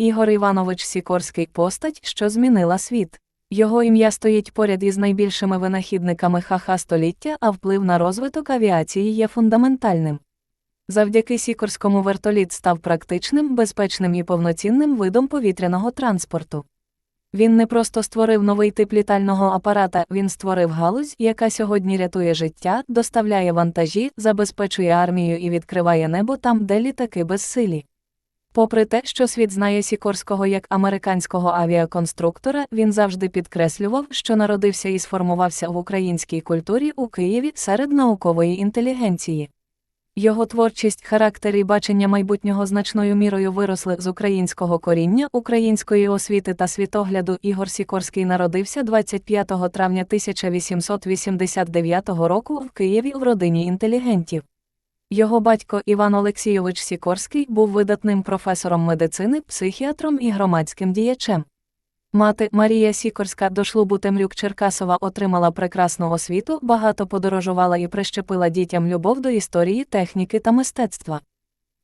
Ігор Іванович Сікорський постать, що змінила світ. Його ім'я стоїть поряд із найбільшими винахідниками ха-ха століття, а вплив на розвиток авіації є фундаментальним. Завдяки Сікорському вертоліт став практичним, безпечним і повноцінним видом повітряного транспорту. Він не просто створив новий тип літального апарата, він створив галузь, яка сьогодні рятує життя, доставляє вантажі, забезпечує армію і відкриває небо там, де літаки безсилі. Попри те, що світ знає Сікорського як американського авіаконструктора, він завжди підкреслював, що народився і сформувався в українській культурі у Києві серед наукової інтелігенції. Його творчість, характер і бачення майбутнього значною мірою виросли з українського коріння, української освіти та світогляду. Ігор Сікорський народився 25 травня 1889 року в Києві в родині інтелігентів. Його батько Іван Олексійович Сікорський був видатним професором медицини, психіатром і громадським діячем. Мати Марія Сікорська до шлубу Темрюк Черкасова отримала прекрасну освіту, багато подорожувала і прищепила дітям любов до історії, техніки та мистецтва.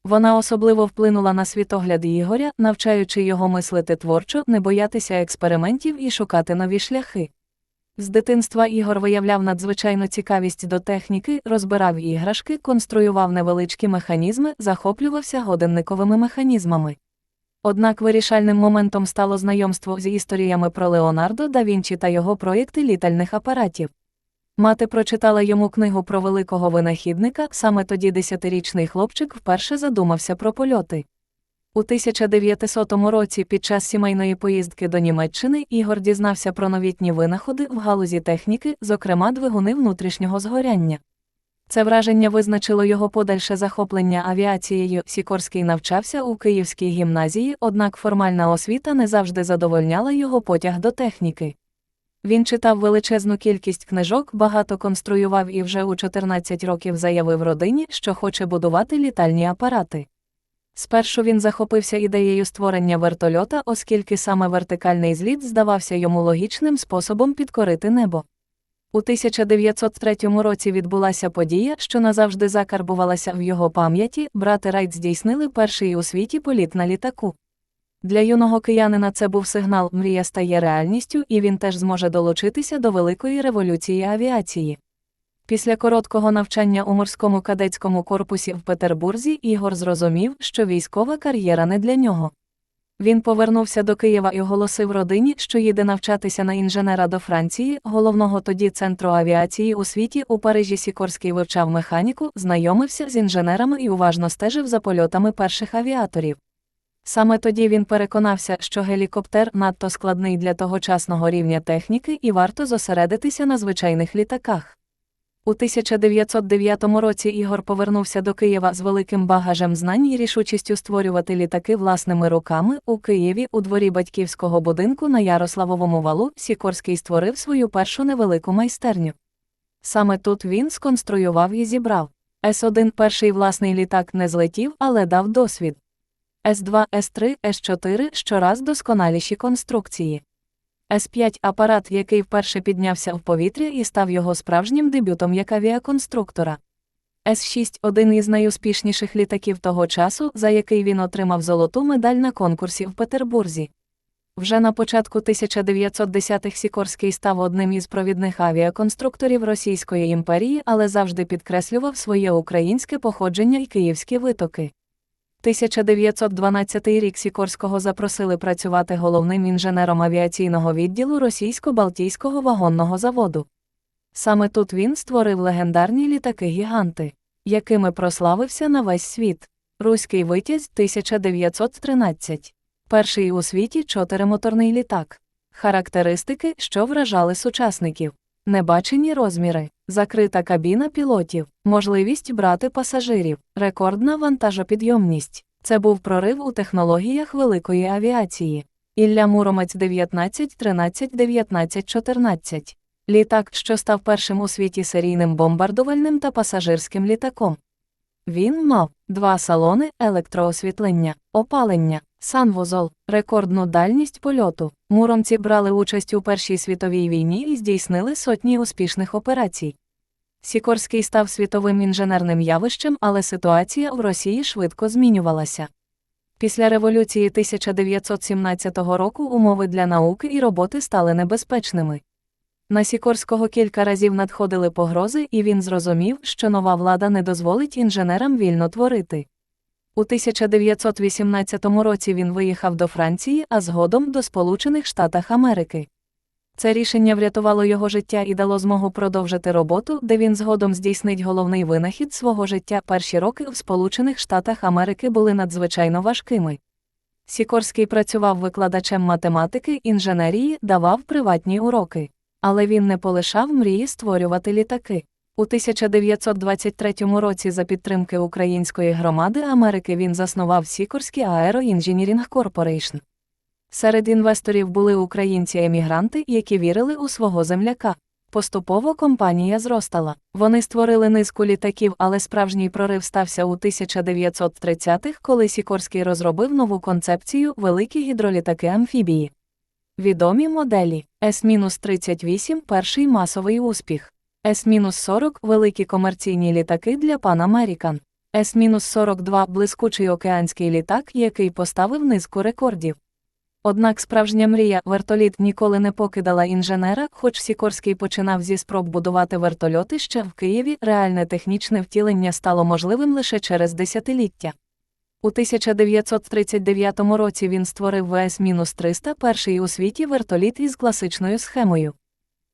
Вона особливо вплинула на світогляд Ігоря, навчаючи його мислити творчо, не боятися експериментів і шукати нові шляхи. З дитинства Ігор виявляв надзвичайну цікавість до техніки, розбирав іграшки, конструював невеличкі механізми, захоплювався годинниковими механізмами. Однак вирішальним моментом стало знайомство з історіями про Леонардо да Вінчі та його проєкти літальних апаратів. Мати прочитала йому книгу про великого винахідника, саме тоді десятирічний хлопчик вперше задумався про польоти. У 1900 році під час сімейної поїздки до Німеччини Ігор дізнався про новітні винаходи в галузі техніки, зокрема двигуни внутрішнього згоряння. Це враження визначило його подальше захоплення авіацією. Сікорський навчався у Київській гімназії, однак формальна освіта не завжди задовольняла його потяг до техніки. Він читав величезну кількість книжок, багато конструював і вже у 14 років заявив родині, що хоче будувати літальні апарати. Спершу він захопився ідеєю створення вертольота, оскільки саме вертикальний зліт здавався йому логічним способом підкорити небо. У 1903 році відбулася подія, що назавжди закарбувалася в його пам'яті, брати Райт здійснили перший у світі політ на літаку. Для юного киянина це був сигнал мрія стає реальністю, і він теж зможе долучитися до великої революції авіації. Після короткого навчання у морському кадетському корпусі в Петербурзі Ігор зрозумів, що військова кар'єра не для нього. Він повернувся до Києва і оголосив родині, що їде навчатися на інженера до Франції, головного тоді центру авіації у світі у Парижі Сікорський вивчав механіку, знайомився з інженерами і уважно стежив за польотами перших авіаторів. Саме тоді він переконався, що гелікоптер надто складний для тогочасного рівня техніки і варто зосередитися на звичайних літаках. У 1909 році Ігор повернувся до Києва з великим багажем знань і рішучістю створювати літаки власними руками. У Києві, у дворі батьківського будинку на Ярославовому валу, Сікорський створив свою першу невелику майстерню. Саме тут він сконструював і зібрав. С1 перший власний літак не злетів, але дав досвід. С2, С3, С4 щораз досконаліші конструкції. С5 апарат, який вперше піднявся в повітря і став його справжнім дебютом як авіаконструктора. С6 один із найуспішніших літаків того часу, за який він отримав золоту медаль на конкурсі в Петербурзі. Вже на початку 1910-х Сікорський став одним із провідних авіаконструкторів Російської імперії, але завжди підкреслював своє українське походження і київські витоки. 1912 рік Сікорського запросили працювати головним інженером авіаційного відділу російсько-балтійського вагонного заводу. Саме тут він створив легендарні літаки-гіганти, якими прославився на весь світ. Руський витязь 1913. Перший у світі чотиримоторний літак. Характеристики, що вражали сучасників. Небачені розміри, закрита кабіна пілотів, можливість брати пасажирів, рекордна вантажопідйомність. Це був прорив у технологіях великої авіації. Ілля Муромець 19 13 19 14. Літак, що став першим у світі серійним бомбардувальним та пасажирським літаком. Він мав два салони, електроосвітлення, опалення, санвузол, рекордну дальність польоту. Муромці брали участь у Першій світовій війні і здійснили сотні успішних операцій. Сікорський став світовим інженерним явищем, але ситуація в Росії швидко змінювалася. Після революції 1917 року умови для науки і роботи стали небезпечними. На Сікорського кілька разів надходили погрози, і він зрозумів, що нова влада не дозволить інженерам вільно творити. У 1918 році він виїхав до Франції, а згодом до Сполучених Штатів Америки. Це рішення врятувало його життя і дало змогу продовжити роботу, де він згодом здійснить головний винахід свого життя. Перші роки в Сполучених Штатах Америки були надзвичайно важкими. Сікорський працював викладачем математики, інженерії, давав приватні уроки. Але він не полишав мрії створювати літаки. У 1923 році за підтримки Української громади Америки він заснував Сікорський Аероінженірінг Корпорейшн. Серед інвесторів були українці-емігранти, які вірили у свого земляка. Поступово компанія зростала. Вони створили низку літаків, але справжній прорив стався у 1930-х, коли Сікорський розробив нову концепцію великі гідролітаки амфібії. Відомі моделі С-38 перший масовий успіх, С-40 великі комерційні літаки для Pan American, С-42 блискучий океанський літак, який поставив низку рекордів. Однак справжня мрія вертоліт ніколи не покидала інженера, хоч Сікорський починав зі спроб будувати вертольоти ще в Києві, реальне технічне втілення стало можливим лише через десятиліття. У 1939 році він створив ВС-300 перший у світі вертоліт із класичною схемою.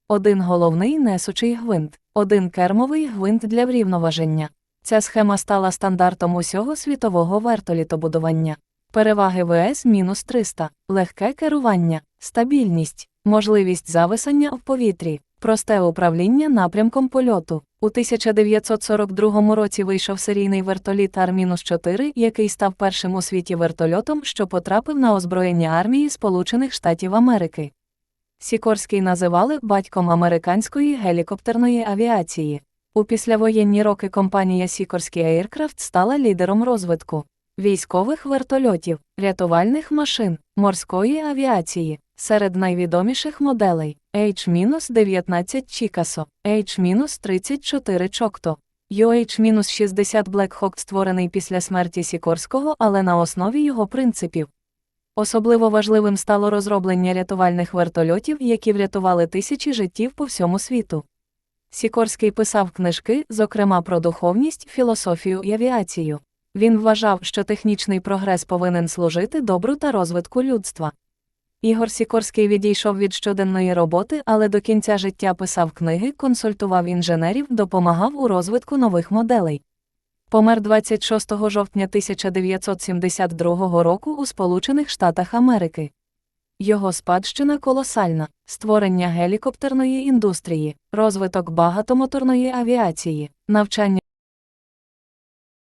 Один головний несучий гвинт, один кермовий гвинт для врівноваження. Ця схема стала стандартом усього світового вертолітобудування. Переваги ВС-300, легке керування, стабільність, можливість зависання в повітрі, просте управління напрямком польоту. У 1942 році вийшов серійний вертоліт Ар-4, який став першим у світі вертольотом, що потрапив на озброєння армії Сполучених Штатів Америки. Сікорський називали батьком американської гелікоптерної авіації. У післявоєнні роки компанія Сікорський Aircraft стала лідером розвитку військових вертольотів, рятувальних машин, морської авіації. Серед найвідоміших моделей H-19 Чікасо, H-34 Чокто, UH-60 Black Hawk створений після смерті Сікорського, але на основі його принципів. Особливо важливим стало розроблення рятувальних вертольотів, які врятували тисячі життів по всьому світу. Сікорський писав книжки, зокрема про духовність, філософію і авіацію. Він вважав, що технічний прогрес повинен служити добру та розвитку людства. Ігор Сікорський відійшов від щоденної роботи, але до кінця життя писав книги, консультував інженерів, допомагав у розвитку нових моделей. Помер 26 жовтня 1972 року у Сполучених Штатах Америки. Його спадщина колосальна: створення гелікоптерної індустрії, розвиток багатомоторної авіації, навчання.